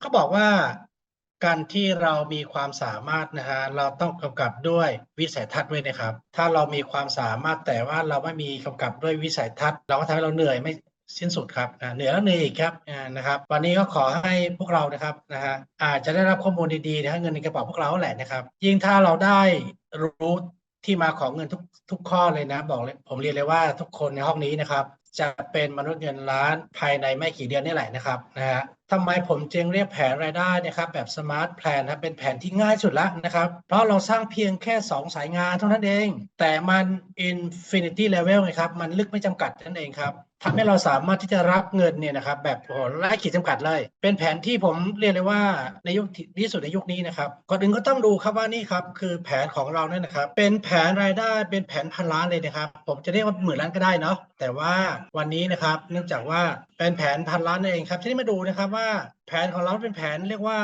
เขาบอกว่าการที่เรามีความสามารถนะฮะเราต้องกำกับด้วยวิสัยทัศน์ด้วยนะครับ ถ้าเรามีความสามารถแต่ว่าเราไม่มีกำกับด้วยวิสัยทัศน์ เราก็ทำให้เราเหนื่อยไม่สิ้นสุดครับเหนื่อยแล้วเหนื่อยอีกครับนะครับ วันนี้ก็ขอให้พวกเรานะครับนะฮะอาจจะได้รับข้อมูลดีๆนะฮะเงินในกระเป๋าพวกเราแหละนะครับ ยิ่งถ้าเราได้รู้ที่มาของเงินทุกทุกข้อเลยนะ บอกเลยผมเรียนเลยว่าทุกคนในห้องนี้นะครับ จะเป็นมนุษย์เงินล้านภายในไม่กี่เดือนนี่แหละนะครับนะฮะ ทำไมผมจึงเรียกแผนรายได้นะครับแบบสมาร์ทแพลนนะเป็นแผนที่ง่ายสุดแล้วนะครับ เพราะเราสร้างเพียงแค่ 2 สายงานเท่านั้นเอง แต่มัน infinity level ไงครับ มันลึกไม่จำกัดนั่นเองครับทำให้เราสามารถที่จะรับเงินเนี่ยนะครับแบบโหไร้ขีดจำกัดเลย เป็นแผนที่ผมเรียกเลยว่าในยุคที่สุดในยุคนี้นะครับก่อนอื่นก็ต้องดูครับว่านี่ครับคือแผนของเราเนี่ยนะครับ เป็นแผนรายได้เป็นแผนพันล้านเลยนะครับ ผมจะเรียกว่าหมื่นล้านก็ได้เนาะแต่ว่าวันนี้นะครับเนื่องจากว่าเป็นแผนพันล้านนั่นเองครับทีนี้มาดูนะครับว่าแผนของเราเป็นแผนเรียกว่า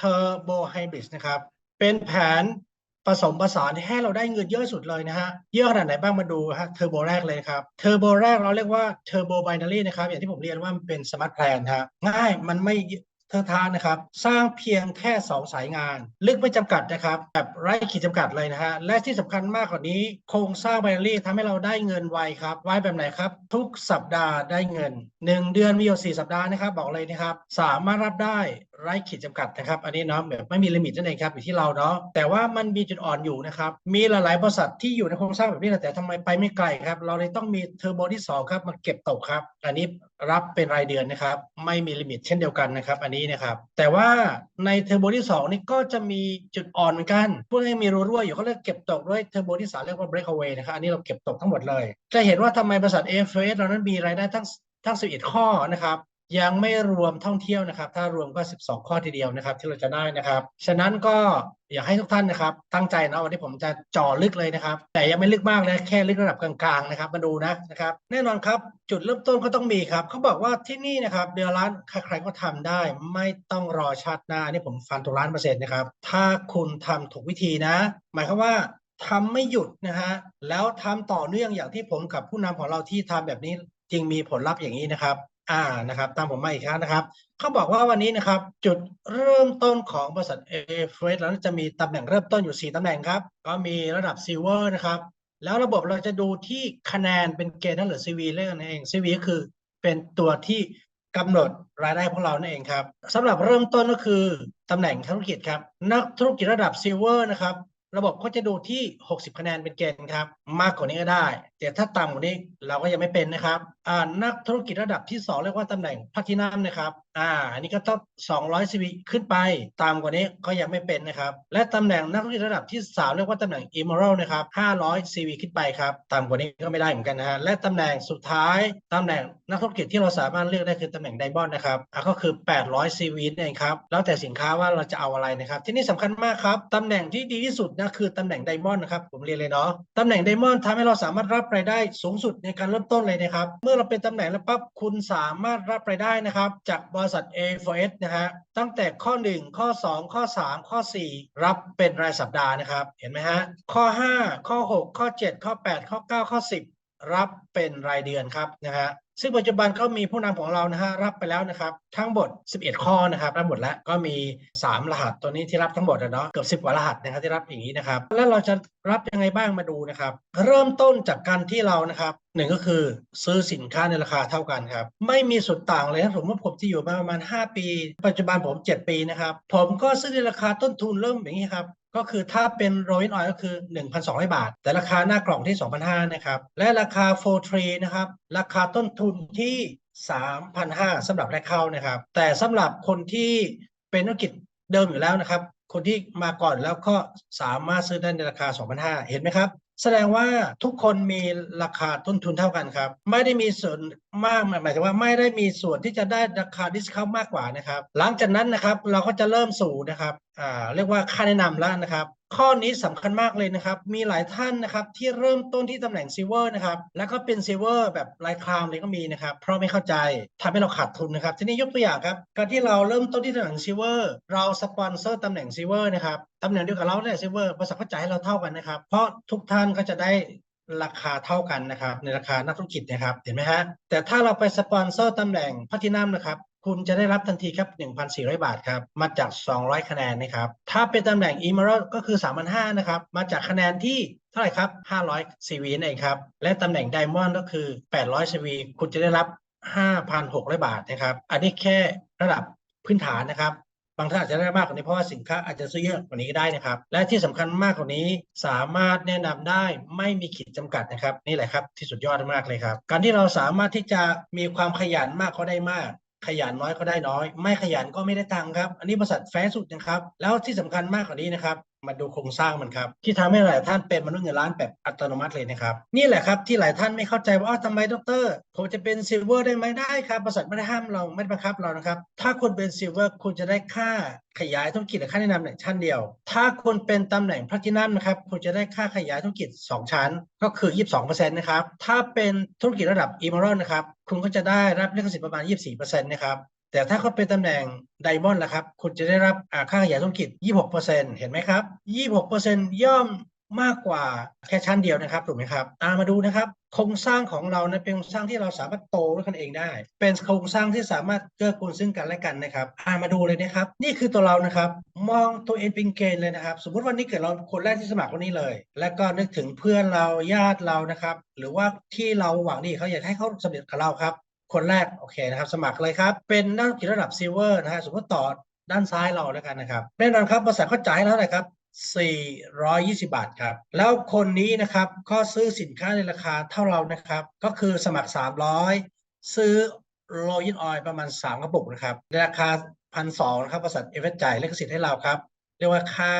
Turbo Hybrid นะครับ เป็นแผนผสมผสานที่ให้เราได้เงินเยอะสุดเลยนะฮะ เยอะขนาดไหนบ้างมาดูฮะเทอร์โบแรกเลยครับเทอร์โบแรกเราเรียกว่าเทอร์โบไบนารีนะครับ อย่างที่ผมเรียนว่ามันเป็นสมาร์ทแพลนฮะง่ายมันไม่ เทอทานะครับสร้างเพียงแค่ 2 สายงาน ลึกไม่จำกัดนะครับแบบไร้ขีดจำกัดเลยนะฮะและที่สำคัญมากกว่านี้ โครงสร้างไบนารีทำให้เราได้เงินไวครับไวแบบไหนครับ ทุกสัปดาห์ได้เงิน 1 เดือนมีอยู่4สัปดาห์นะครับบอกเลยนะครับ สามารถรับได้ไร้ขีดจำกัดนะครับ อันนี้เนาะแบบไม่มีลิมิตนั่นเองครับอยู่ที่เราเนาะแต่ว่ามันมีจุดอ่อนอยู่นะครับมีหลายๆบริษัทที่อยู่ในโครงสร้างแบบนี้แต่ทำไมไปไม่ไกลครับเราเลยต้องมีเทอร์โบที่สองครับมาเก็บตกครับ อันนี้รับเป็นรายเดือนนะครับไม่มีลิมิตเช่นเดียวกันนะครับ อันนี้นะครับ แต่ว่าในเทอร์โบที่สองนี่ก็จะมีจุดอ่อนเหมือนกันพวกนี้มีรั่วๆอยู่เขาเรียกเก็บตกด้วยเทอร์โบที่สามเรียกว่า breakaway นะครับอันนี้เราเก็บตกทั้งหมดเลย จะเห็นว่าทำไมบริษัท AFS เรานั้นมีรายได้ทั้งทั้ง11 ข้อนะครับ ยังไม่รวมท่องเที่ยวนะครับ ถ้ารวมก็ 12 ข้อทีเดียวนะครับ ที่เราจะได้นะครับ ฉะนั้นก็อยากให้ทุกท่านนะครับ ตั้งใจนะวันนี้ผมจะเจ่อลึกเลยนะครับ แต่ยังไม่ลึกมากนะแค่ลึกระดับกลางๆนะครับ มาดูนะนะครับ แน่นอนครับ จุดเริ่มต้นก็ต้องมีครับเขาบอกว่าที่นี่นะครับเดือนล้านใครๆก็ทำได้ ไม่ต้องรอชาติหน้านี่ผมฟันถูกล้านเปอร์เซ็นต์นะครับ ถ้าคุณทำถูกวิธีนะ หมายความว่าทำไม่หยุดนะฮะแล้วทำต่อเนื่องอย่างที่ผมกับผู้นำของเราที่ทำแบบนี้จึงมีผลลัพธ์อย่างนี้นะครับ อ่านะครับ ตามผมมาอีกครั้งนะครับ เขาบอกว่าวันนี้นะครับ จุดเริ่มต้นของบริษัทเอเฟเแล้วจะมีตำแหน่งเริ่มต้นอยู่ 4ตำแหน่งครับ ก็มีระดับซิลเวอร์นะครับ แล้วระบบเราจะดูที่คะแนนเป็นเกณฑ์นั่นหรือ CV เรื่องนั่นเอง CV ก็คือเป็นตัวที่กำหนดรายได้ของเรานั่นเองครับสำหรับเริ่มต้นก็คือตำแหน่งธุรกิจครับนักธุรกิจระดับซิลเวอร์นะครับระบบก็จะดูที่ 60 คะแนนเป็นเกณฑ์ครับ มากกว่านี้ก็ได้ แต่ถ้าต่ำกว่านี้เราก็ยังไม่เป็นนะครับ นักธุรกิจระดับที่ 2 เรียกว่าตำแหน่งพัฒนานะครับ อ่า อันนี้ก็ต้อง 200 CV ขึ้นไปต่ำกว่านี้ก็ยังไม่เป็นนะครับ และตำแหน่งนักธุรกิจระดับที่ 3 เรียกว่าตำแหน่ง Emerald นะครับ 500 CV ขึ้นไปครับต่ำกว่านี้ก็ไม่ได้เหมือนกันนะฮะ และตำแหน่งสุดท้ายตำแหน่งนักธุรกิจที่เราสามารถเลือกได้คือตำแหน่ง Diamond นะครับ อ่าก็คือ 800 CV นั่นเองครับ แล้วแต่สินค้าว่าเราจะเอาอะไรนะครับ ที่นี่สำคัญมากครับ ตำแหน่งที่ดีที่สุดนะคือตำแหน่ง Diamond นะครับ ผมเรียนเลยเนาะตำแหน่ง Diamond ทำให้เราสามารถรับรายได้สูงสุดในการเริ่มต้นเลยนะครับเมื่อเราเป็นตำแหน่งแล้วปั๊บคุณสามารถรับรายได้นะครับ จากบริษัท A4S นะฮะตั้งแต่ข้อ 1 ข้อ 2 ข้อ 3 ข้อ 4 รับเป็นรายสัปดาห์นะครับ เห็นไหมฮะข้อ 5 ข้อ 6 ข้อ 7 ข้อ 8 ข้อ 9 ข้อ 10 รับเป็นรายเดือนครับนะฮะซึ่งปัจจุบันก็มีผู้นำของเรานะฮะรับไปแล้วนะครับ ทั้งหมด 11 ข้อนะครับรับหมดแล้วก็มี 3 รหัสตัวนี้ที่รับทั้งหมดนะเนาะเกือบ10กว่ารหัสนะครับที่รับอย่างนี้นะครับ แล้วเราจะรับยังไงบ้างมาดูนะครับ เริ่มต้นจากการที่เรานะครับ หนึ่งก็คือซื้อสินค้าในราคาเท่ากันครับ ไม่มีส่วนต่างเลยนะผมว่าผมที่อยู่มาประมาณ 5 ปี ปัจจุบันผม 7 ปีนะครับ ผมก็ซื้อในราคาต้นทุนเริ่มอย่างนี้ครับก็คือถ้าเป็นโรยนออยก็คือ 1,200 บาท แต่ราคาหน้ากล่องที่ 2,500นะครับ และราคาโฟทรีนะครับ ราคาต้นทุนที่ 3,500สำหรับแรกเข้านะครับ แต่สำหรับคนที่เป็นธุรกิจเดิมอยู่แล้วนะครับ คนที่มาก่อนแล้วก็สามารถซื้อได้ในราคา 2,500 เห็นไหมครับ แสดงว่าทุกคนมีราคาต้นทุนเท่ากันครับ ไม่ได้มีส่วนมากหมายถึงว่าไม่ได้มีส่วนที่จะได้ราคาดิสคาวมากกว่านะครับ หลังจากนั้นนะครับเราก็จะเริ่มสู่นะครับอ่าเรียกว่าค่าแนะนำแล้วนะครับ ข้อนี้สำคัญมากเลยนะครับ มีหลายท่านนะครับที่เริ่มต้นที่ตำแหน่งซิลเวอร์นะครับ แล้วก็เป็นซิลเวอร์แบบลายคลามเลยก็มีนะครับ เพราะไม่เข้าใจทำให้เราขาดทุนนะครับ ทีนี้ยกตัวอย่างครับ การที่เราเริ่มต้นที่ตำแหน่งซิลเวอร์ เราสปอนเซอร์ตำแหน่งซิลเวอร์นะครับตำแหน่งเดียวกับเราเนี่ยซิลเวอร์บริษัทเข้าใจให้เราเท่ากันนะครับ เพราะทุกท่านก็จะได้ราคาเท่ากันนะครับในราคานักธุรกิจนะครับเห็นไหมฮะแต่ถ้าเราไปสปอนเซอร์ตำแหน่งพัฒนัมนะครับ คุณจะได้รับทันทีครับ 1,400 บาทครับ มาจาก 200 คะแนนนะครับ ถ้าเป็นตำแหน่ง Emerald ก็คือ 3,500นะครับ มาจากคะแนนที่เท่าไหร่ครับ 500 CV นั่นเองครับ และตำแหน่ง Diamond ก็คือ 800 CV คุณจะได้รับ 5,600 บาทนะครับ อันนี้แค่ระดับพื้นฐานนะครับ บางท่านอาจจะได้มากกว่านี้เพราะว่าสินค้าอาจจะซื้อเยอะกว่านี้ก็ได้นะครับ และที่สำคัญมากกว่านี้สามารถแนะนำได้ไม่มีขีดจำกัดนะครับ นี่แหละครับที่สุดยอดมากเลยครับ การที่เราสามารถที่จะมีความขยันมากก็ได้มาก ขยันน้อยก็ได้น้อย ไม่ขยันก็ไม่ได้ตังค์ครับ อันนี้บริษัทแฟร์สุดนะครับ แล้วที่สำคัญมากกว่านี้นะครับ มาดูโครงสร้างมันครับ ที่ทำให้หลายท่านเป็นมนุษย์เงินล้านแบบอัตโนมัติเลยนะครับ นี่แหละครับที่หลายท่านไม่เข้าใจว่าอ้าวทำไมดร ผมจะเป็นซิลเวอร์ได้ไหมได้ครับบริษัทไม่ได้ห้ามเราไม่ได้บังคับเรานะครับ ถ้าคุณเป็นซิลเวอร์คุณจะได้ค่าขยายธุรกิจและค่าแนะนำเนี่ยชั้นเดียว ถ้าคุณเป็นตำแหน่งพลัตินัมนนะครับ คุณจะได้ค่าขยายธุรกิจ 2 ชั้น ก็คือ 22%นะครับ ถ้าเป็นธุรกิจระดับอีเมอรัลนะครับ คุณก็จะได้รับลิขสิทธิ์ประมาณ 24%นะครับ แต่ถ้าเขาเป็นตำแหน่งไดมอนด์ล่ะครับ คุณจะได้รับอ่าค่าขยายธุรกิจ 26%เห็นไหมครับ 26%ย่อมมากกว่าแค่ชั้นเดียวนะครับถูกไหมครับตามมาดูนะครับ โครงสร้างของเรานะเป็นโครงสร้างที่เราสามารถโตด้วยกันเองได้ เป็นโครงสร้างที่สามารถเกื้อกูลซึ่งกันและกันนะครับอามาดูเลยนะครับ นี่คือตัวเรานะครับ มองตัวเองเป็นเกณฑ์เลยนะครับ สมมติวันนี้เกิดเราคนแรกที่สมัครวันนี้เลย แล้วก็นึกถึงเพื่อนเราญาติเรานะครับ หรือว่าที่เราหวังดีเขาอยากให้เขาสำเร็จกับเราครับ คนแรกโอเคนะครับ สมัครเลยครับ เป็นนักธุรกิจระดับซิลเวอร์นะฮะสมมติต่อด้านซ้ายเราแล้วกันนะครับ แน่นอนครับบริษัทเขาจ่ายให้เท่าไหร่ครับ420 บาทครับ แล้วคนนี้นะครับก็ซื้อสินค้าในราคาเท่าเรานะครับ ก็คือสมัคร 300 ซื้อโรยินออยประมาณ 3 กระปุกนะครับในราคาพันสองนะครับบริษัทเอฟเอจ่ายเลขสิทธิ์ให้เราครับ เรียกว่าค่า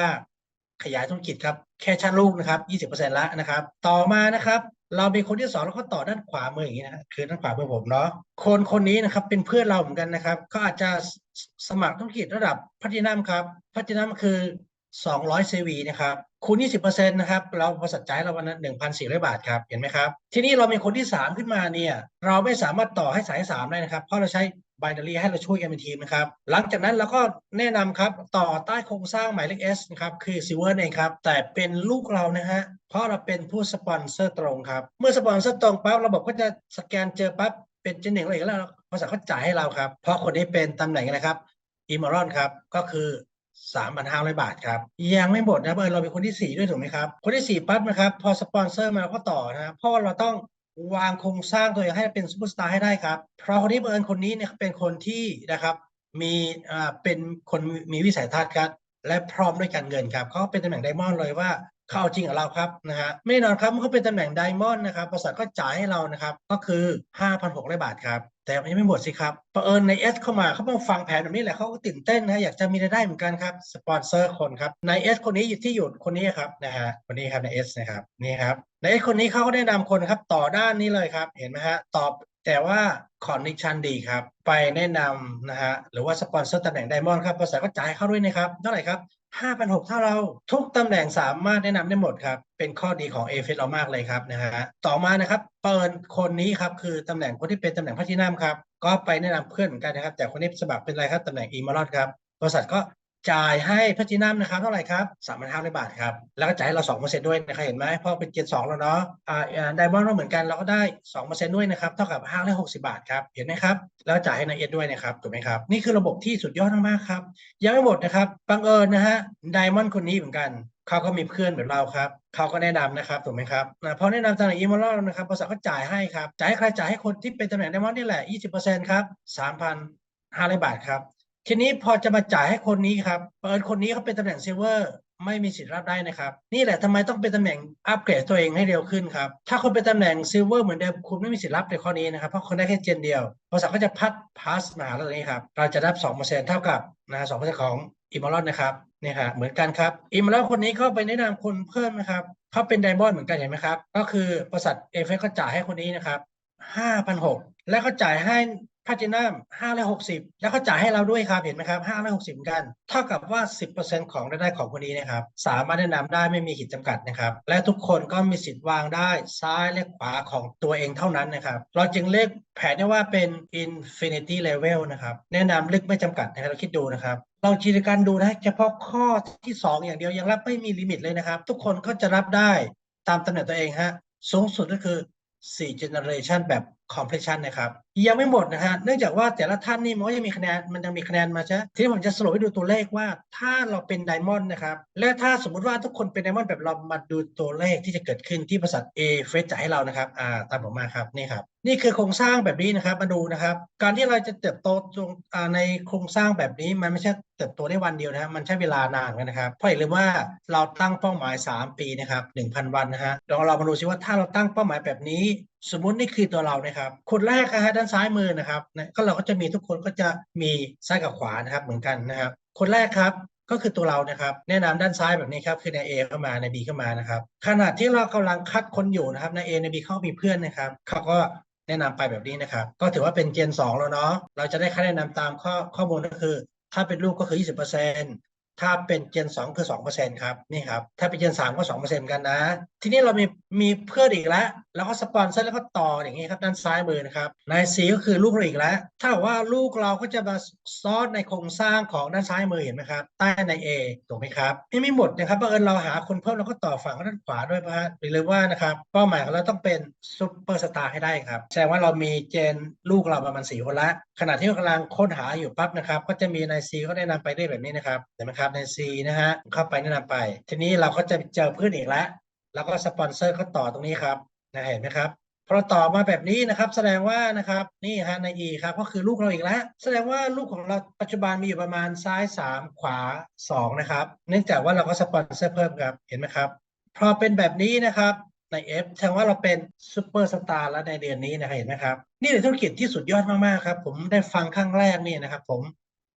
ขยายธุรกิจครับ แค่ชั้นลูกนะครับ 20%แล้วนะครับ ต่อมานะครับ เรามีคนที่สองแล้วก็ต่อด้านขวามืออย่างนี้นะคือด้านขวามือผมเนาะคนคนนี้นะครับเป็นเพื่อนเราเหมือนกันนะครับก็อาจจะสมัครธุรกิจระดับพัฒนัมครับพัฒนัมคือ 200 CV นะครับ คูณ 20%นะครับ เราบริษัทจ่ายเราวันละ1,400 บาทครับ เห็นไหมครับ ทีนี้เรามีคนที่ 3 ขึ้นมาเนี่ย เราไม่สามารถต่อให้สาย 3 ได้นะครับ เพราะเราใช้ binary ให้เราช่วยกันเป็นทีมนะครับ หลังจากนั้นเราก็แนะนำครับ ต่อใต้โครงสร้างหมายเลข S นะครับ คือ Silver เองครับ แต่เป็นลูกเรานะฮะ เพราะเราเป็นผู้สปอนเซอร์ตรงครับ เมื่อสปอนเซอร์ตรงปั๊บ ระบบก็จะสแกนเจอปั๊บ เป็นเจนหนึ่งอะไรก็แล้วบริษัทเขาจ่ายให้เราครับ เพราะคนนี้เป็นตำแหน่งอะครับอิมอรอนครับ ก็คือ 3,500 บาทครับ ยังไม่หมดนะเบอร์เราเป็นคนที่ 4 ด้วยถูกไหมครับ คนที่ 4 ปั๊บนะครับ พอสปอนเซอร์มาเราก็ต่อนะครับเพราะว่าเราต้องวางโครงสร้างตัวเองให้เป็นซูเปอร์สตาร์ให้ได้ครับ เพราะคนที่เบอร์คนนี้เนี่ยเป็นคนที่นะครับมีอ่าเป็นคนมีวิสัยทัศน์ครับและพร้อมด้วยการเงินครับเขาเป็นตำแหน่งไดมอนด์เลยว่า เขาเอาจริงกับเราครับนะฮะไม่นอนครับเมื่อเขาเป็นตำแหน่งไดมอนด์นะครับบริษัทก็จ่ายให้เรานะครับก็คือ 5,600 บาทครับแต่ยังไม่หมดสิครับเผอิญใน S เข้ามาเขามาฟังแผนแบบนี้แหละเขาก็ตื่นเต้นนะอยากจะมีรายได้เหมือนกันครับสปอนเซอร์คนครับใน S คนนี้อยู่ที่อยู่คนนี้ครับนะฮะคนนี้ครับใน S นะครับนี่ครับใน S คนนี้เขาก็แนะนำคนครับต่อด้านนี้เลยครับเห็นไหมฮะตอบแต่ว่าคอนดิชันดีครับ ไปแนะนำนะฮะหรือว่าสปอนเซอร์ตำแหน่งไดมอนด์ครับบริษัทก็จ่ายให้เขาด้วยนะครับเท่าไหร่ครับ 5,600 เท่าเรา ทุกตำแหน่งสามารถแนะนำได้หมดครับ เป็นข้อดีของ a f เรามากเลยครับนะฮะต่อมานะครับ เปิดคนนี้ครับ คือตำแหน่งคนที่เป็นตำแหน่งพัฒนัมครับ ก็ไปแนะนำเพื่อนเหมือนกันนะครับ แต่คนนี้สมัครเป็นอะไรครับตำแหน่งอีมารอดครับบริษัทก็ จ่ายให้พัฒนัมนะครับเท่าไหร่ครับ3,500บาทครับ แล้วก็จ่ายให้เรา2%ด้วยนะครับเห็นไหมพราะเป็นเจน2แล้วเนาะอ่าไดมอนด์ก็เหมือนกันเราก็ได้2%ด้วยนะครับเท่ากับ560บาทครับเห็นไหมครับแล้วจ่ายให้นายเอ็ดด้วยนะครับถูกไหมครับนี่คือระบบที่สุดยอดมากๆครับยังไม่หมดนะครับบังเอิญนะฮะไดมอนด์คนนี้เหมือนกันเขาก็มีเพื่อนเหมือนเราครับเขาก็แนะนำนะครับถูกไหมครับนะพอแนะนำตำแหน่งอีเมลนะครับบริษัทก็จ่ายให้ครับจ่ายให้ใครจ่ายให้คนที่เป็นตำแหน่งไดมอนด์นี่แหละ20%ครับ3,500 บาทครับ ทีนี้พอจะมาจ่ายให้คนนี้ครับเปิดคนนี้เขาเป็นตำแหน่งเซเวอร์ไม่มีสิทธิ์รับได้นะครับ นี่แหละทำไมต้องเป็นตำแหน่งอัปเกรดตัวเองให้เร็วขึ้นครับ ถ้าคนเป็นตำแหน่งซิลเวอร์เหมือนเดิมคุณไม่มีสิทธิ์รับในข้อนี้นะครับ เพราะคนได้แค่เจนเดียวบริษัทก็จะพัดพาสมาแล้วนี้ครับ เราจะรับ2%เท่ากับนะ2%ของอิมอลอนนะครับเนี่ยครับเหมือนกันครับอิมอลอนคนนี้เข้าไปแนะนำคนเพิ่มนะครับเขาเป็นไดมอนด์เหมือนกันเห็นไหมครับ ก็คือบริษัทเอฟเฟก็จ่ายให้คนนี้นะครับ5,600แล้วก็จ่ายให้ พาจินัม560แล้วก็จ่ายให้เราด้วยครับ เห็นไหมครับ560เหมือนกัน เท่ากับว่า10%ของรายได้ของคนนี้นะครับ สามารถแนะนำได้ไม่มีขีดจำกัดนะครับ และทุกคนก็มีสิทธิ์วางได้ซ้ายและขวาของตัวเองเท่านั้นนะครับ เราจึงเรียกแผนได้ว่าเป็น infinity level นะครับ แนะนำลึกไม่จำกัดนะครับเราคิดดูนะครับลองจินตนาการดูนะเฉพาะข้อที่ 2 อย่างเดียวยังรับไม่มีลิมิตเลยนะครับ ทุกคนก็จะรับได้ตามตำแหน่งตัวเองฮะสูงสุดก็คือ 4 generation แบบ completion นะครับ ยังไม่หมดนะฮะ เนื่องจากว่าแต่ละท่านนี่มันก็ยังมีคะแนน มันยังมีคะแนนมาใช่ไหมทีนี้ผมจะสรุปให้ดูตัวเลขว่า ถ้าเราเป็นไดมอนด์นะครับ และถ้าสมมุติว่าทุกคนเป็นไดมอนด์แบบเรามาดูตัวเลขที่จะเกิดขึ้นที่บริษัท A เฟสจ่ายให้เรานะครับ อ่า ตามผมมาครับ นี่ครับ นี่คือโครงสร้างแบบนี้นะครับ มาดูนะครับ การที่เราจะเติบโตตรงอ่าในโครงสร้างแบบนี้มันไม่ใช่เติบโตได้วันเดียวนะครับ มันใช้เวลานานกันนะครับ เพราะอย่าลืมว่าเราตั้งเป้าหมาย 3 ปีนะครับ1,000 วันนะฮะลองเรามาดูซิว่าถ้าเราตั้งเป้าหมายแบบนี้ สมมุตินี่คือตัวเรานะครับ คนแรกนะฮะด้านานซ้ายมือนะครับนะก็เราก็จะมีทุกคนก็จะมีซ้ายกับขวานะครับเหมือนกันนะครับ คนแรกครับก็คือตัวเรานะครับแนะนำด้านซ้ายแบบนี้ครับคือใน A เข้ามาใน B เข้ามานะครับขณะที่เรากำลังคัดคนอยู่นะครับใน A ใน B เขามีเพื่อนนะครับเขาก็แนะนำไปแบบนี้นะครับ ก็ถือว่าเป็นเจน 2 แล้วเนาะเราจะได้ค่าแนะนำตามข้อข้อมูลก็คือ ถ้าเป็นลูกก็คือ 20%ถ้าเป็นเจน 2 คือ 2%ครับนี่ครับถ้าเป็นเจน 3 ก็ 2%กันนะ ทีนี้เรามีมีเพื่อนอีกแล้ว แล้วก็สปอนเซอร์แล้วก็ต่ออย่างนี้ครับด้านซ้ายมือนะครับนายสีก็คือลูกเราอีกแล้ว ถ้าหากว่าลูกเราก็จะมาซ้อนในโครงสร้างของด้านซ้ายมือเห็นไหมครับ ใต้ใน A ถูกไหมครับนี่ไม่หมดนะครับบังเอิญเราหาคนเพิ่มเราก็ต่อฝั่งด้านขวาด้วยนะฮะหรือว่านะครับเป้าหมายของเราต้องเป็นซุปเปอร์สตาร์ให้ได้ครับแสดงว่าเรามีเจนลูกเราประมาณสี่คนละขณะที่เรากำลังค้นหาอยู่ปั๊บนะครับ ก็จะมีนายซีก็แนะนำไปได้แบบนี้นะครับเห็นไหมครับนายซีนะฮะเข้าไปแนะนำไป ทีนี้เราก็จะเจอเพื่อนอีกแล้ว แล้วก็สปอนเซอร์เขาต่อตรงนี้ครับนะเห็นไหมครับพอต่อมาแบบนี้นะครับ แสดงว่านะครับนี่ฮะใน E ครับก็คือลูกเราอีกแล้ว แสดงว่าลูกของเราปัจจุบันมีอยู่ประมาณซ้าย 3 ขวา 2 นะครับ เนื่องจากว่าเราก็สปอนเซอร์เพิ่มครับเห็นไหมครับ พอเป็นแบบนี้นะครับใน F แสดงว่าเราเป็นซูเปอร์สตาร์แล้วในเดือนนี้นะครับเห็นไหมครับ นี่เป็นธุรกิจที่สุดยอดมากๆครับ ผมได้ฟังครั้งแรกนี่นะครับ ผม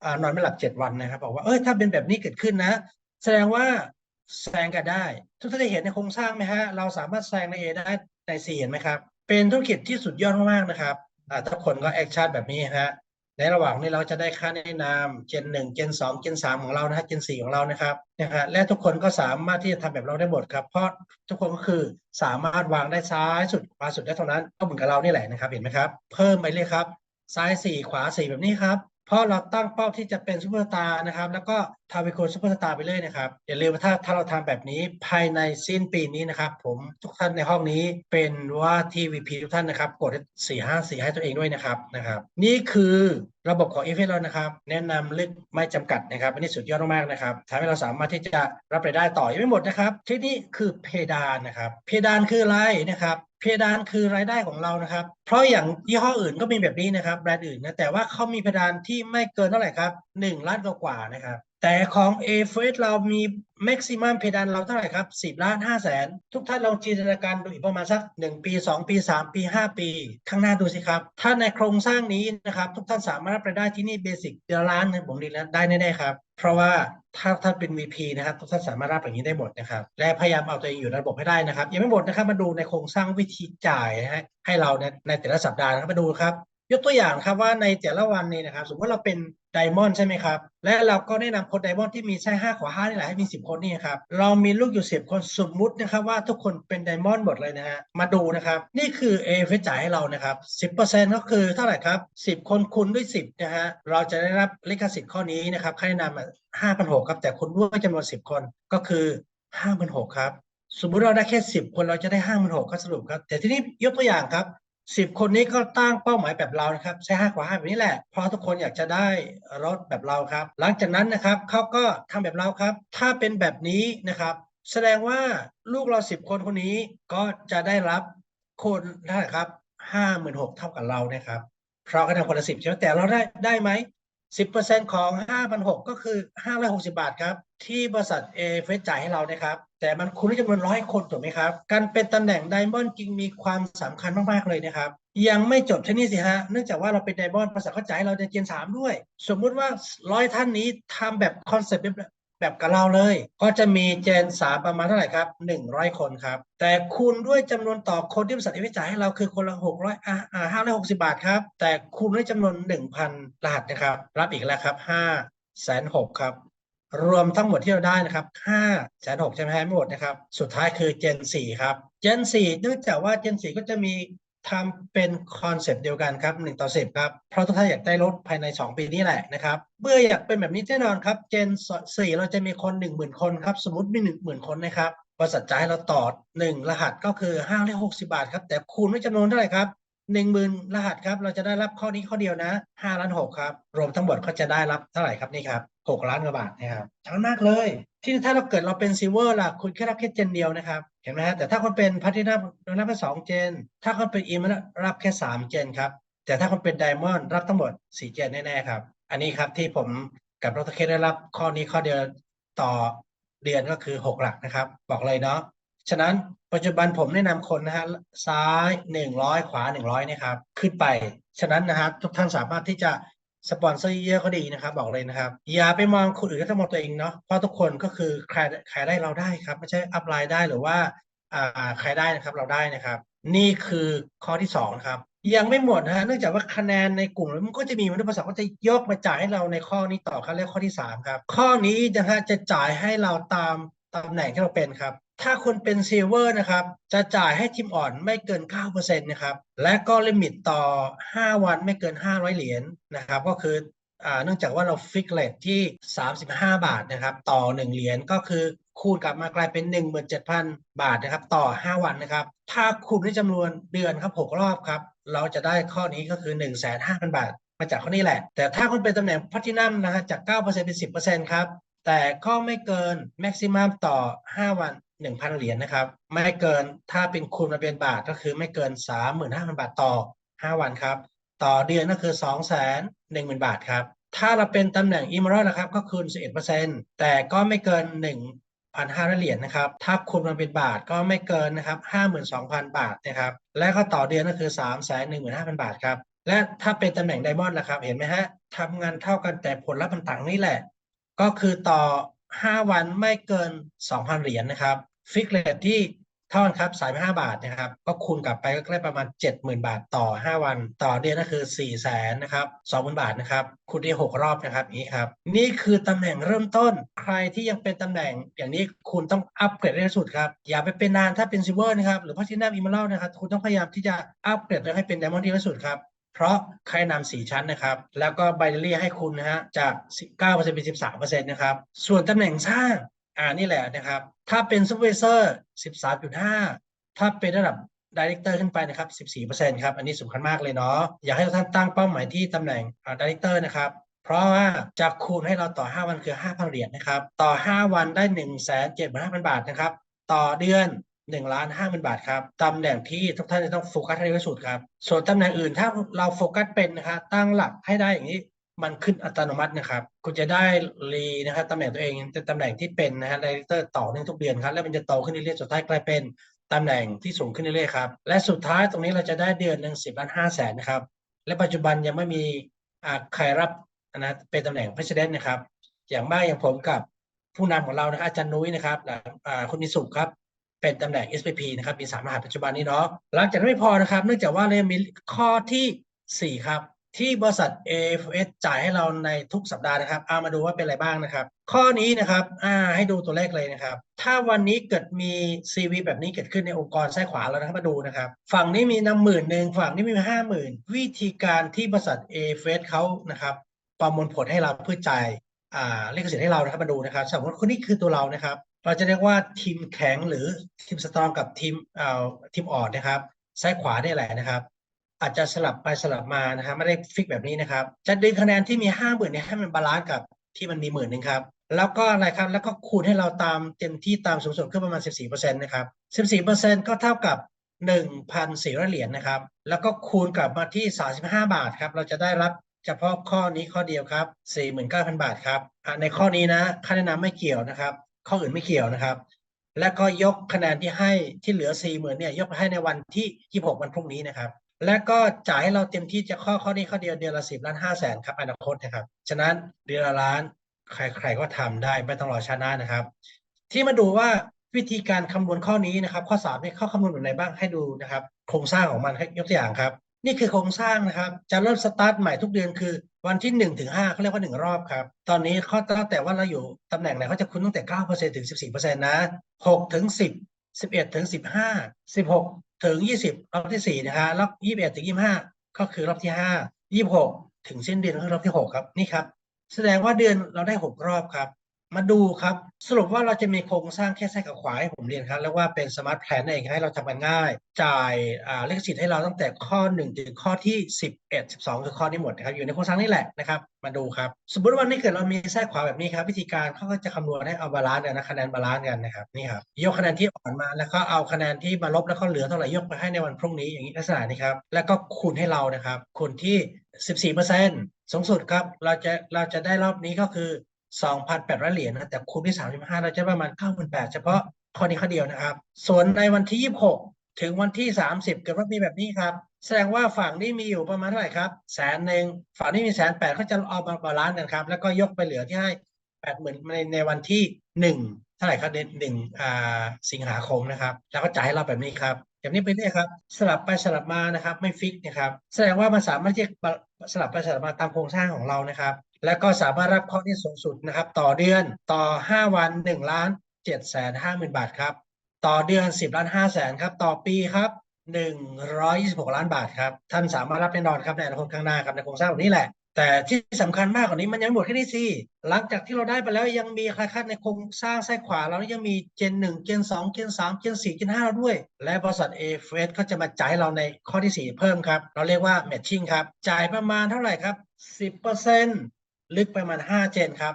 อนอนไม่หลับเจ็ดวันนะครับ บอกว่าเอ้ยถ้าเป็นแบบนี้เกิดขึ้นนะ แสดงว่า แซงกันได้ ทุกท่านได้เห็นในโครงสร้างไหมฮะ เราสามารถแซงใน A ได้ใน C เห็นไหมครับ เป็นธุรกิจที่สุดยอดมากๆนะครับอ่าทุกคนก็แอคชั่นแบบนี้ฮะ ในระหว่างนี้เราจะได้ค่าแนะนำเจนหนึ่งเจนสองเจนสามของเรานะฮะเจนสี่ของเรานะครับนะฮะและทุกคนก็สามารถที่จะทำแบบเราได้หมดครับ เพราะทุกคนก็คือสามารถวางได้ซ้ายสุดขวาสุดได้เท่านั้นก็เหมือนกับเรานี่แหละนะครับ เห็นไหมครับ เพิ่มไปเลยครับ ซ้ายสี่ขวาสี่แบบนี้ครับ เพราะเราตั้งเป้าที่จะเป็นซูเปอร์สตาร์นะครับ แล้วก็ทำเป็นคนซูเปอร์สตาร์ไปเลยนะครับอย่าลืมว่าถ้าถ้าเราทำแบบนี้ภายในสิ้นปีนี้นะครับ ผมทุกท่านในห้องนี้เป็นว่าที่ VP ทุกท่านนะครับ กดสี่ห้าสี่ให้ตัวเองด้วยนะครับนะครับ นี่คือระบบของเอฟเเรานะครับ แนะนำลึกไม่จำกัดนะครับอันนี้สุดยอดมากๆนะครับทำให้เราสามารถที่จะรับรายได้ต่อยังไม่หมดนะครับ ที่นี่คือเพดานนะครับ เพดานคืออะไรนะครับ ดานคือรายได้ของเรานะครับ เพราะอย่างยี่ห้ออื่นก็มีแบบนี้นะครับแบรนด์อื่นนะแต่ว่าเขามีเพดานที่ไม่เกินเท่าไหร่ครับ1ล้านกว่าๆนะครับ แต่ของ a f e เรามี maximum เพดานเราเท่าไหร่ครับ 10 ล้าน5แสน ทุกท่านลองจินตนาการดูอีกประมาณสัก 1 ปี 2 ปี 3 ปี 5 ปี ข้างหน้าดูสิครับ ถ้าในโครงสร้างนี้นะครับ ทุกท่านสามารถรับรายได้ที่นี่เบสิกเดือนละล้านนะผมดีแล้วได้แน่ๆครับ เพราะว่าถ้าท่านเป็น VP นะครับทุกท่านสามารถรับอย่างนี้ได้หมดนะครับ และพยายามเอาตัวเองอยู่ในระบบให้ได้นะครับ ยังไม่หมดนะครับมาดูในโครงสร้างวิธีจ่ายนะฮะให้เราในในแต่ละสัปดาห์นะครับมาดูครับ ยกตัวอย่างครับว่าในแต่ละวันนี้นะครับสมมติว่าเราเป็นไดมอนด์ใช่ไหมครับ และเราก็แนะนำคนไดมอนด์ที่มีใช่ห้าขวาห้านี่แหละให้มีสิบคนนี่ครับเรามีลูกอยู่สิบคนสมมุตินะครับว่าทุกคนเป็นไดมอนด์หมดเลยนะฮะมาดูนะครับ นี่คือเอฟจ่ายให้เรานะครับสิบเปอร์เซ็นต์ก็คือเท่าไหร่ครับสิบคนคูณด้วยสิบนะฮะเราจะได้รับลิขสิทธิ์ข้อนี้นะครับค่าแนะนำห้าพันหกครับแต่คุณด้วยจำนวนสิบคนก็คือห้าพันหกครับสมมุติเราได้แค่สิบคนเราจะได้ห้าพันหกก็สรุปครับ แต่ทีนี้ยกตัวอย่างครับ สิบคนนี้ก็ตั้งเป้าหมายแบบเรานะครับใช้ห้ากว่าห้าแบบนี้แหละเพราะทุกคนอยากจะได้รถแบบเราครับ หลังจากนั้นนะครับเขาก็ทำแบบเราครับ ถ้าเป็นแบบนี้นะครับ แสดงว่าลูกเราสิบคนคนนี้ก็จะได้รับคนเท่าไหร่ครับห้าหมื่นหกเท่ากับเรานะครับเพราะก็ทำคนละสิบใช่ไหมแต่เราได้ได้ไหม สิบเปอร์เซ็นของห้าพันหกก็คือห้าร้อยหกสิบาทครับ ที่บริษัทเอฟจ่ายให้เรานะครับ แต่มันคูณจำนวนร้อยคนถูกไหมครับ การเป็นตำแหน่งไดมอนด์จริงมีความสำคัญมาก ๆ เลยนะครับ ยังไม่จบแค่นี้สิฮะ เนื่องจากว่าเราเป็นไดมอนด์บริษัทเขาจ่ายให้เราในเจนสามด้วย สมมุติว่าร้อยท่านนี้ทำแบบคอนเซ็ปต์ แบบกับเราเลย ก็จะมีเจนสามประมาณเท่าไหร่ครับหนึ่งร้อยคนครับ แต่คูณด้วยจำนวนต่อคนที่บริษัทเอฟจ่ายให้เราคือคนละหกร้อยอ่าอ่าห้าร้อยหกสิบาทครับ แต่คูณด้วยจำนวนหนึ่งพันรหัสนะครับ รับอีกแล้วครับห้าแสนหกครับรวมทั้งหมดที่เราได้นะครับห้าแสนหกใช่ไหมไม่หมดนะครับ สุดท้ายคือ Gen 4 ครับ Gen 4เนื่องจากว่า Gen 4 ก็จะมี ทำเป็นคอนเซปต์เดียวกันครับ1ต่อ10ครับ เพราะทุกท่าอยากได้รถภายใน 2 ปีนี้แหละนะครับ เมื่ออยากเป็นแบบนี้แน่นอนครับ Gen 4เราจะมีคน 10,000 คนครับ สมมติมี 10,000 คนนะครับบริษัทจ่ายให้เราต่อ1รหัสก็คือ560บาทครับ แต่คูณด้วยจำนวนเท่าไหร่ครับหนึ่งหมื่นรหัสครับ เราจะได้รับข้อนี้ข้อเดียวนะห้าล้านหกครับ รวมทั้งหมดก็จะได้รับเท่าไหร่ครับนี่ครับหกล้านกว่าบาทนะครับช้ามากเลย ที่ถ้าเราเกิดเราเป็นซิลเวอร์ล่ะคุณแค่รับแค่เจนเดียวนะครับ เห็นไหมฮะแต่ถ้าคนเป็นพัฒนารับแค่สองเจน ถ้าคนเป็นอีมันรับแค่สามเจนครับ แต่ถ้าคนเป็นไดมอนด์รับทั้งหมดสี่เจนแน่ๆครับ อันนี้ครับที่ผมกับดรเคได้รับข้อนี้ข้อเดียวต่อเดือนก็คือหกหลักนะครับ บอกเลยเนาะฉะนั้นปัจจุบันผมแนะนำคนนะฮะซ้ายหนึ่งร้อยขวาหนึ่งร้อยนะครับขึ้นไป ฉะนั้นนะครับทุกท่านสามารถที่จะ สปอนเซอร์เยอะก็ดีนะครับ บอกเลยนะครับ อย่าไปมองคนอื่นก็ต้องมองตัวเองเนาะเพราะทุกคนก็คือใครใครได้เราได้ครับ ไม่ใช่อัพไลน์ได้หรือว่าอ่าใครได้นะครับเราได้นะครับ นี่คือข้อที่สองครับยังไม่หมดนะฮะเนื่องจากว่าคะแนนในกลุ่มมันก็จะมีมนุษย์ภาษาก็จะยกมาจ่ายให้เราในข้อนี้ต่อครับเรียกข้อที่สามครับข้อนี้นะฮะจะจ่ายให้เราตามตำแหน่งที่เราเป็นครับ ถ้าคุณเป็นซิลเวอร์นะครับ จะจ่ายให้ทีมอ่อนไม่เกิน 9%นะครับ และก็ลิมิตต่อ 5 วันไม่เกิน 500 เหรียญนะครับ ก็คือเนื่องจากว่าเราฟิกเลทที่ 35 บาทนะครับ ต่อ 1 เหรียญก็คือคูณกลับมากลายเป็น 17,000 บาทนะครับ ต่อ 5 วันนะครับ ถ้าคูณด้วยจำนวนเดือนครับ 6 รอบครับ เราจะได้ข้อนี้ก็คือ 1,500,000 บาท มาจากข้อนี้แหละ แต่ถ้าคุณเป็นตำแหน่งพัฒนัมนะฮะจาก 9%เป็น 10%ครับแต่ก็ไม่เกินแม็กซิมัมต่อ 5 วัน 1,000เหรียญนะครับ ไม่เกินถ้าเป็นคูณมาเป็นบาทก็คือไม่เกิน35,000บาทต่อ5วันครับ ต่อเดือนก็คือ210,000บาทครับ ถ้าเราเป็นตำแหน่งอิม r ร l นะครับ ก็คูณ11%แต่ก็ไม่เกิน1,500เหรียญนะครับ ถ้าคูณมาเป็นบาทก็ไม่เกินนะครับ52,000บาทนะครับ และก็ต่อเดือนก็คือ315,000บาทครับ และถ้าเป็นตำแหน่งไดมอนด์ล่ะครับ เห็นไหมฮะทำงานเท่ากันแต่ผลลัพธ์มันต่างนี่แหละ ก็คือต่อ 5 วันไม่เกิน 2,000 เหรียญนะครับฟิกเรทที่เท่ากันครับ35บาทนะครับ ก็คูณกลับไปก็ได้ประมาณ 70,000 บาทต่อ 5 วัน ต่อเดือนก็คือ 4 0 0 0 0 0นะครับ20,000 บาทนะครับคูณได้6รอบนะครับนี้ครับ นี่คือตำแหน่งเริ่มต้นใครที่ยังเป็นตำแหน่ง อย่างนี้คุณต้องอัปเกรดให้ที่สุดครับ อย่าไปเป็นนานถ้าเป็นซิลเวอร์นะครับ หรือพัฒนาอิมเมอรัลนะครับ คุณต้องพยายามที่จะอัปเกรดให้เป็นไดมอนด์ที่สุดครับ เพราะใครนำสี่ชั้นนะครับ แล้วก็ไบเนอรี่ให้คุณนะฮะจาก9%เป็น 13%นะครับ ส่วนตำแหน่งสร้างอ่านี่แหละนะครับ ถ้าเป็นซูเปอร์เซอร์13.5 ถ้าเป็นระดับดีเลกเตอร์ขึ้นไปนะครับ 14%ครับ อันนี้สำคัญมากเลยเนาะ อยากให้ทุกท่านตั้งเป้าหมายที่ตำแหน่งดีเลกเตอร์นะครับ เพราะว่าจะคูณให้เราต่อ 5 วันคือ 5,000 เหรียญนะครับ ต่อ 5 วันได้ 175,000 บาทนะครับ ต่อเดือน 1ล้านห้าหมื่นบาทครับตำแหน่งที่ทุกท่านจะต้องโฟกัสให้ที่สุดครับ ส่วนตำแหน่งอื่นถ้าเราโฟกัสเป็นนะครับตั้งหลักให้ได้อย่างนี้มันขึ้นอัตโนมัตินะครับ คุณจะได้รีนะครับตำแหน่งตัวเองเป็นตำแหน่งที่เป็นนะฮะดีเลกเตอร์ต่อเนื่องทุกเดือนครับ แล้วมันจะโตขึ้นเรื่อยๆสุดท้ายกลายเป็นตำแหน่งที่สูงขึ้นเรื่อยๆครับ และสุดท้ายตรงนี้เราจะได้เดือนหนึ่งสิบล้านห้าแสนนะครับ และปัจจุบันยังไม่มีอ่าใครรับนะเป็นตำแหน่ง president นะครับ อย่างมากอย่างผมกับผู้นำของเรานะครับอาจารย์นุ้ยนะครับคุณมีสุขครับ เป็นตำแหน่ง SPP นะครับมีสามรหัสปัจจุบันนี้เนาะหลังจากนั้นไม่พอนะครับ เนื่องจากว่าเรามีข้อทีสี่ 4 ครับ ที่บริษัท AFS จ่ายให้เราในทุกสัปดาห์นะครับเอามาดูว่าเป็นอะไรบ้างนะครับ ข้อนี้นะครับอ่าให้ดูตัวเลขเลยนะครับ ถ้าวันนี้เกิดมี CV แบบนี้เกิดขึ้นในองค์กรซ้ายขวาเรานะครับมาดูนะครับ ฝั่งนี้มีนำหมื่นหนึ่งฝั่งนี้มีห้าหมื่นวิธีการที่บริษัท AFS เขานะครับประมวลผลให้เราเพื่อจ่ายอ่าเลขสิทธิ์ให้เรานะครับมาดูนะครับสมมติคนนี้คือตัวเรานะครับ เราจะเรียกว่าทีมแข็งหรือทีมสตรองกับทีมเอ่อทีมอ่อนนะครับ ซ้ายขวาได้แหละนะครับ อาจจะสลับไปสลับมานะครับไม่ได้ฟิกแบบนี้นะครับ จะดึงคะแนนที่มีห้าหมื่นเนี่ยให้มันบาลานซ์กับที่มันมีหมื่นหนึ่งครับ แล้วก็อะไรครับ แล้วก็คูณให้เราตามเต็มที่ตามสูงสุดขึ้นประมาณ 14%นะครับ 14%ก็เท่ากับ 1,400 เหรียญนะครับ แล้วก็คูณกลับมาที่ 35 บาทครับ เราจะได้รับเฉพาะข้อนี้ข้อเดียวครับ 49,000 บาทครับ ในข้อนี้นะ ค่าแนะนำไม่เกี่ยวนะครับ ข้ออื่นไม่เกี่ยวนะครับ แล้วก็ยกคะแนนที่ให้ที่เหลือ40,000เนี่ยยกไปให้ในวันที่26วันพรุ่งนี้นะครับ และก็จ่ายให้เราเต็มที่จะข้อข้อนี้ข้อเดียวเดือนละ10ล้าน5แสนครับอนาคตนะครับ ฉะนั้นเดือนละล้านใครๆก็ทำได้ไม่ต้องรอชาติหน้านะครับ ที่มาดูว่าวิธีการคำนวณข้อนี้นะครับ ข้อ3เนี่ยข้าคำนวณแบบไหนบ้างให้ดูนะครับ โครงสร้างของมันให้ยกตัวอย่างครับ นี่คือโครงสร้างนะครับ จะเริ่มสตาร์ทใหม่ทุกเดือนคือวันที่1ถึง5เขาเรียกว่า 1 รอบครับ ตอนนี้เขาตั้งแต่ว่าเราอยู่ตำแหน่งไหนเขาจะคุ้นตั้งแต่ 9%ถึง 14%นะ6ถึง10 11ถึง15 16ถึง20 รอบที่4นะฮะรอบ21ถึง25 ก็คือรอบที่ 5 26 ถึงสิ้นเดือนก็คือรอบที่ 6 ครับ นี่ครับ แสดงว่าเดือนเราได้ 6 รอบครับ มาดูครับ สรุปว่าเราจะมีโครงสร้างแค่ซ้ายกับขวาให้ผมเรียนครับเรียกว่าเป็นสมาร์ทแพลนนั่นเองให้เราทำกันง่าย จ่ายอ่าเลขสิทธิ์ให้เราตั้งแต่ข้อ 1 ถึงข้อที่ 11 12 คือข้อนี้หมดนะครับ อยู่ในโครงสร้างนี่แหละนะครับ มาดูครับ สมมติว่านี่เกิดเรามีซ้ายขวาแบบนี้ครับ วิธีการเขาก็จะคำนวณให้เอาบาลานซ์กันนะคะแนนบาลานซ์กันนะครับนี่ครับยกคะแนนที่อ่อนมาแล้วก็เอาคะแนนที่มาลบแล้วก็เหลือเท่าไหร่ยกไปให้ในวันพรุ่งนี้อย่างนี้ลักษณะนี้ครับแล้วก็คูณให้เรานะครับคูณที่ 14%สูงสุดครับเราจะเราจะได้รอบนี้ก็คือ 2,800 เหรียญนะแต่คูณที่35 เราจะประมาณ 98,000 เฉพาะข้อนี้ข้อเดียวนะครับ ส่วนในวันที่ 26 ถึงวันที่ 30 เกิดว่ามีแบบนี้ครับ แสดงว่าฝั่งนี้มีอยู่ประมาณเท่าไหร่ครับแสนหนึ่งฝั่งนี้มีแสนแปดเขาจะเอามาบาลานซ์กันครับ แล้วก็ยกไปเหลือที่ให้80,000ในในวันที่1เท่าไหร่ครับเดือนหนึ่งอ่าสิงหาคมนะครับ แล้วก็จ่ายให้เราแบบนี้ครับแบบนี้ไปเรื่อยครับ สลับไปสลับมานะครับ ไม่ฟิกนะครับ แสดงว่ามันสามารถที่จะสลับไปสลับมาตามโครงสร้างของเรานะครับ แล้วก็สามารถรับข้อที่สูงสุดนะครับ ต่อเดือนต่อ 5 วัน1ล้าน7แสน5หมื่นบาทครับ ต่อเดือน 10ล้าน5แสนครับ ต่อปีครับ 126 ล้านบาทครับ ท่านสามารถรับแน่นอนครับในอนาคตข้างหน้าครับในโครงสร้างแบบนี้แหละ แต่ที่สำคัญมากกว่านี้มันยังไม่หมดแค่นี้สิหลังจากที่เราได้ไปแล้วยังมีใครคัดในโครงสร้างซ้ายขวาเรายังมีเจน1เจน2เจน3เจน4เจน5เราด้วย และบริษัท a f s ก็จะมาจ่ายเราในข้อที่ 4 เพิ่มครับ เราเรียกว่า matching ครับ จ่ายประมาณเท่าไหร่ครับ 10% ลึกประมาณ5เจนครับ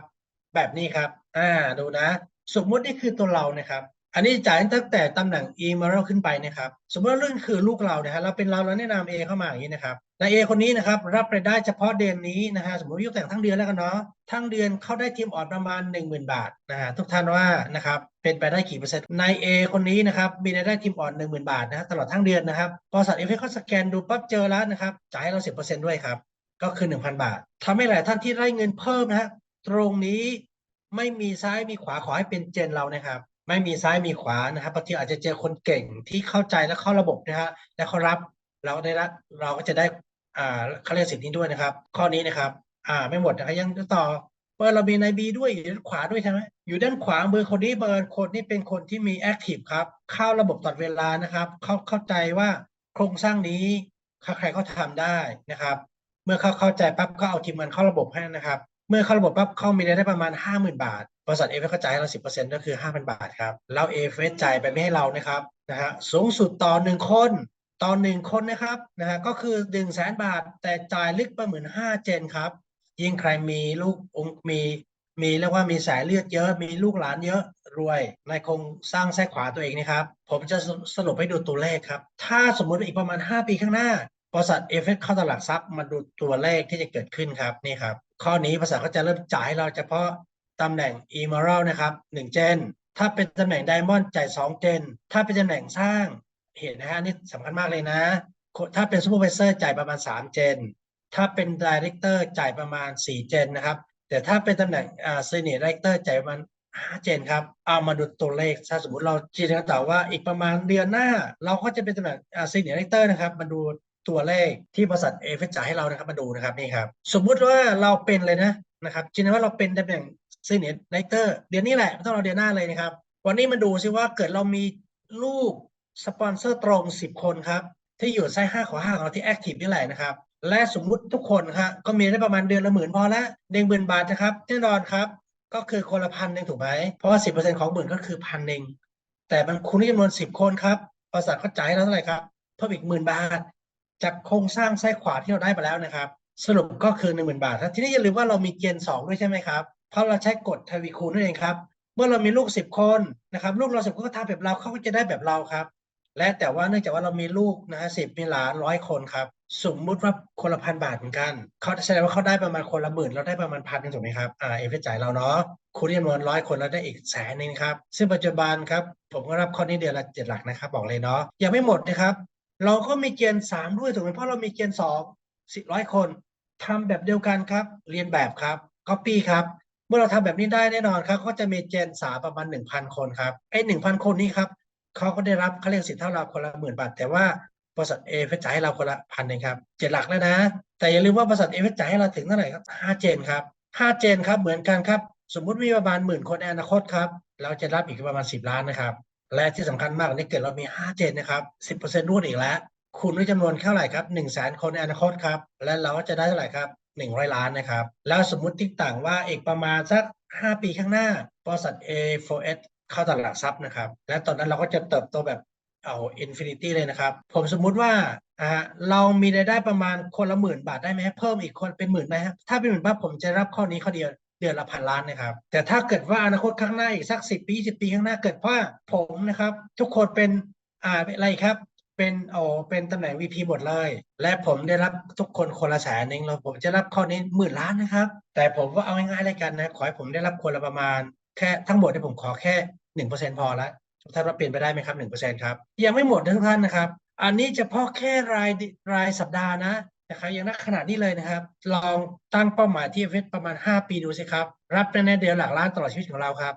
แบบนี้ครับ อ่าดูนะ สมมุตินี่คือตัวเรานะครับ อันนี้จ่ายตั้งแต่ตำแหน่ง e m e r a l ขึ้นไปนะครับ สมมติว่าเรื่องคือลูกเรานะฮะเราเป็นเราเราแนะนำ A เข้ามาอย่างนี้นะครับนาย A คนนี้นะครับรับรายได้เฉพาะเดือนนี้นะฮะสมมติยกแต่งทั้งเดือนแล้วกันเนาะทั้งเดือนเขาได้ทีมออดประมาณ 10,000 บาทนะฮะทุกท่านว่านะครับเป็นไปได้กี่เปอร์เซ็นต์นาย A คนนี้นะครับมีรายได้ทีมออด10,000 บาทนะฮะตลอดทั้งเดือนนะครับบริษัทเอฟเขาสแกนดูปั๊บเจอแล้วนะครับจ่ายให้เรา 10%ด้วยครับ ก็คือ 1,000 บาททำให้หลายท่านที่ได้เงินเพิ่มนะฮะตรงนี้ไม่มีซ้ายมีขวาขอให้เป็นเจนเรานะครับ ไม่มีซ้ายมีขวานะครับบางทีอาจจะเจอคนเก่งที่เข้าใจและเข้าระบบนะฮะและเขารับเราได้รับเราก็จะได้อ่าเขาเรียกสิทธิ์นี้ด้วยนะครับ ข้อนี้นะครับ อ่าไม่หมดนะครับยังต่อเบอร์เรามีในบีด้วยอยู่ด้านขวาด้วยใช่ไหมอยู่ด้านขวาเบอร์คนนี้เบอร์คนนี้เป็นคนที่มีแอคทีฟครับเข้าระบบตลอดเวลานะครับ เขาเข้าใจว่าโครงสร้างนี้ใครๆก็ทำได้นะครับ เมื่อเขาเข้าใจปั๊บก็เอาทีมงานเข้าระบบให้นะครับ เมื่อเข้าระบบปั๊บเขามีรายได้ประมาณ 50,000 บาท บริษัทเอฟก็จ่ายให้เรา 10%ก็คือ 5,000 บาทครับ แล้วเอฟจ่ายไปไม่ให้เรานะครับนะฮะสูงสุดต่อหนึ่งคนต่อหนึ่งคนนะครับนะฮะก็คือ1 0 0 0 0แสนบาท แต่จ่ายลึกไปหมือน5เจนครับ ยิ่งใครมีลูกองมีมีเรียกว่ามีสายเลือดเยอะ มีลูกหลานเยอะรวยในโคงสร้างซ้ขวาตัวเองนะครับ ผมจะสรุปให้ดูตัวเลขครับ ถ้าสมมติอีกประมาณ 5 ปีข้างหน้า บริษัทเอฟเอเข้าตลาดทรัพย์มาดูตัวเลขที่จะเกิดขึ้นครับนี่ครับ ข้อนี้บริษัทก็จะเริ่มจ่ายให้เราเฉพาะตำแหน่ง e m e r a l นะครับ1เจนถ้าเป็นตำแหน่ง Diamond จ่าย2เจนถ้าเป็นตำแหน่งสร้างเห็นนะฮะนี่สำคัญมากเลยนะ ถ้าเป็น Supervisor จ่ายประมาณ 3 เจน ถ้าเป็น Director จ่ายประมาณ 4 เจนนะครับ แต่ถ้าเป็นตำแหน่งอ่า Senior Director จ่ายประมาณ5เจนครับ เอามาดูตัวเลข ถ้าสมมติเราจินตนาการว่าอีกประมาณเดือนหน้า เราก็จะเป็นตำแหน่งอ่า Senior Director นะครับ มาดู ตัวเลขที่บริษัทเอฟจ่ายให้เรานะครับมาดูนะครับนี่ครับสมมุติว่าเราเป็นเลยนะนะครับจินตนาว่าเราเป็นตำแหน่ง Senior Director เดือนนี้แหละไม่ต้องเราเดือนหน้าเลยนะครับ วันนี้มาดูซิว่าเกิดเรามีลูกสปอนเซอร์ตรง 10 คนครับ ที่อยู่ไซส้5ขอ5ของเราที่แอคทีฟนี่แหละนะครับ และสมมุติทุกคนครับก็มีได้ประมาณเดือนละหมื่นพอละหนึ่งหมื่นบาทนะครับแน่นอนครับ ก็คือคนละพันหนึ่งถูกไหมเพราะว่าสิบเปอร์เซ็นต์ของหมื่นก็คือพันหนึ่งแต่มันคูณด้วยจำนวนสิบคนครับบริษัทเขาจ่ายเราเท่าไหร่ครับเพิ่มอีกหมื่นบาท จากโครงสร้างไส้ขวาที่เราได้ไปแล้วนะครับ สรุปก็คือหนึ่งหมื่นบาททีนี้อย่าลืมว่าเรามีเกณฑ์สองด้วยใช่ไหมครับเพราะเราใช้กฎทวีคูณนั่นเองครับ เมื่อเรามีลูกสิบคนนะครับลูกเราสิบคนก็ทำแบบเราเขาก็จะได้แบบเราครับ และแต่ว่าเนื่องจากว่าเรามีลูกนะฮะสิบมีหลานร้อยคนครับสมมุติว่าคนละพันบาทเหมือนกันเขาแสดงว่าเขาได้ประมาณคนละหมื่นเราได้ประมาณพันนึงถูกไหมครับอ่าเอฟจ่ายเราเนาะคูณจำนวนร้อยคนเราได้อีกแสนนึงครับซึ่งปัจจุบันครับผมก็รับข้อนี้เดือนละเจ็ดหลักนะครับบอกเลยเนาะยังไม่หมดนะครับ เราก็มีเกณฑ์สามด้วยถูกไหมเพราะเรามีเกณฑ์สองสิบร้อยคนทำแบบเดียวกันครับ เรียนแบบครับ copy ครับเมื่อเราทำแบบนี้ได้แน่นอนครับก็จะมีเจนสามประมาณหนึ่งพันคนครับไอ้หนึ่งพันคนนี้ครับเขาก็ได้รับเขาเรียกสิทธิ์เท่าเราคนละหมื่นบาทแต่ว่าบริษัทเอฟจ่ายให้เราคนละพันเองครับเจ็ดหลักแล้วนะ แต่อย่าลืมว่าบริษัทเอฟจ่ายให้เราถึงเท่าไหร่ครับห้าเจนครับห้าเจนครับเหมือนกันครับ สมมุติมีประมาณหมื่นคนในอนาคตครับ เราจะรับอีกประมาณสิบล้านนะครับ และที่สำคัญมากนี่เกิดเรามีห้าเจนนะครับสิบเปอร์เซ็นต์รวดอีกแล้วคูณด้วยจำนวนเท่าไหร่ครับหนึ่งแสนคนในอนาคตครับ และเราก็จะได้เท่าไหร่ครับ 100 ล้านนะครับ แล้วสมมุติทิศต่างว่าอีกประมาณสัก 5 ปีข้างหน้าบริษัท A4S เข้าตลาดทรัพย์นะครับ และตอนนั้นเราก็จะเติบโตแบบเอาอินฟินิตี้เลยนะครับ ผมสมมุติว่าอ่าเรามีรายได้ประมาณคนละหมื่นบาทได้ไหมเพิ่มอีกคนเป็นหมื่นไหมถ้าเป็นหมื่นบาทผมจะรับข้อนี้ข้อเดียว เดือนละพันล้านนะครับ แต่ถ้าเกิดว่าอนาคตข้างหน้าอีกสักสิบปี20ปีข้างหน้าเกิดว่าผมนะครับ ทุกคนเป็นอ่าเป็นอะไรครับ เป็นโอ้เป็นตำแหน่ง VP หมดเลย และผมได้รับทุกคนคนละแสนเองแล้วผมจะรับข้อนี้หมื่นล้านนะครับ แต่ผมว่าเอาง่ายๆเลยกันนะขอให้ผมได้รับคนละประมาณแค่ทั้งหมดที่ผมขอแค่หนึ่งเปอร์เซ็นพอละทุกท่านว่าเปลี่ยนไปได้ไหมครับหนึ่งเปอร์เซ็นครับยังไม่หมดนะทุกท่านนะครับ อันนี้เฉพาะแค่รายรายสัปดาห์นะ นะครับอย่างนักขนาดนี้เลยนะครับ ลองตั้งเป้าหมายที่เวทประมาณ 5 ปีดูสิครับ รับแน่ๆเดือนหลักล้านตลอดชีวิตของเราครับ